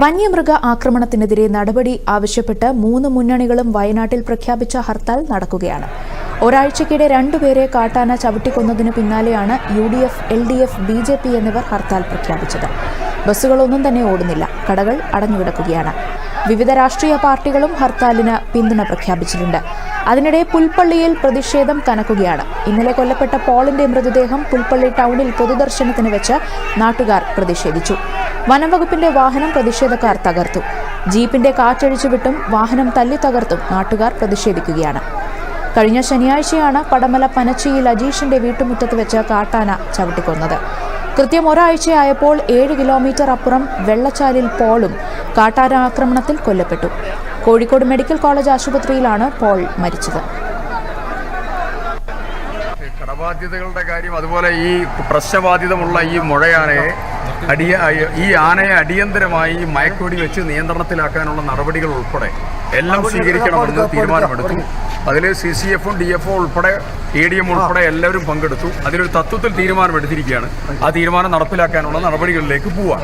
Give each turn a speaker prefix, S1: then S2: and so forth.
S1: വന്യമൃഗ ആക്രമണത്തിനെതിരെ നടപടി ആവശ്യപ്പെട്ട് മൂന്ന് മുന്നണികളും വയനാട്ടിൽ പ്രഖ്യാപിച്ച ഹർത്താൽ നടക്കുകയാണ് ഒരാഴ്ചക്കിടെ രണ്ടുപേരെ കാട്ടാന ചവിട്ടിക്കൊന്നതിനു പിന്നാലെയാണ് U D F L D F B J P എന്നിവർ ഹർത്താൽ പ്രഖ്യാപിച്ചത് ബസ്സുകളൊന്നും തന്നെ ഓടുന്നില്ല കടകൾ അടഞ്ഞുകിടക്കുകയാണ് വിവിധ രാഷ്ട്രീയ പാർട്ടികളും ഹർത്താലിന് പിന്തുണ പ്രഖ്യാപിച്ചിട്ടുണ്ട് അതിനിടെ പുൽപ്പള്ളിയിൽ പ്രതിഷേധം കനക്കുകയാണ് ഇന്നലെ കൊല്ലപ്പെട്ട പോളിന്റെ മൃതദേഹം പുൽപ്പള്ളി ടൗണിൽ പൊതുദർശനത്തിന് വെച്ച് നാട്ടുകാർ പ്രതിഷേധിച്ചു വനംവകുപ്പിന്റെ വാഹനം പ്രതിഷേധക്കാർ തകർത്തു ജീപ്പിന്റെ കാറ്റഴിച്ചുവിട്ടും വാഹനം തല്ലി തകർത്തും നാട്ടുകാർ പ്രതിഷേധിക്കുകയാണ് കഴിഞ്ഞ ശനിയാഴ്ചയാണ് പടമല പനച്ചിയിൽ അജീഷിന്റെ വീട്ടുമുറ്റത്ത് വെച്ച് കാട്ടാന ചവിട്ടിക്കൊന്നത് കൃത്യം ഒരാഴ്ചയായപ്പോൾ ഏഴ് കിലോമീറ്റർ അപ്പുറം വെള്ളച്ചാലിൽ പോളും കാട്ടാന ആക്രമണത്തിൽ കൊല്ലപ്പെട്ടു കോഴിക്കോട് മെഡിക്കൽ കോളേജ് ആശുപത്രിയിലാണ് പോൾ മരിച്ചത്
S2: കടബാധ്യതകളുടെ കാര്യം അതുപോലെ ഈ പ്രശ്നബാധിതമുള്ള ഈ മുഴയാണ് അടിയ ഈ ആനയെ അടിയന്തരമായി മയക്കുവെടി വെച്ച് നിയന്ത്രണത്തിലാക്കാനുള്ള നടപടികൾ ഉൾപ്പെടെ എല്ലാം സ്വീകരിക്കണമെന്ന് തീരുമാനമെടുത്തു അതിൽ സി സി എഫും ഡി എഫും ഉൾപ്പെടെ എ ഡി എം ഉൾപ്പെടെ എല്ലാവരും പങ്കെടുത്തു അതിലൊരു തത്വത്തിൽ തീരുമാനമെടുത്തിരിക്കുകയാണ് ആ തീരുമാനം നടപ്പിലാക്കാനുള്ള നടപടികളിലേക്ക് പോവാ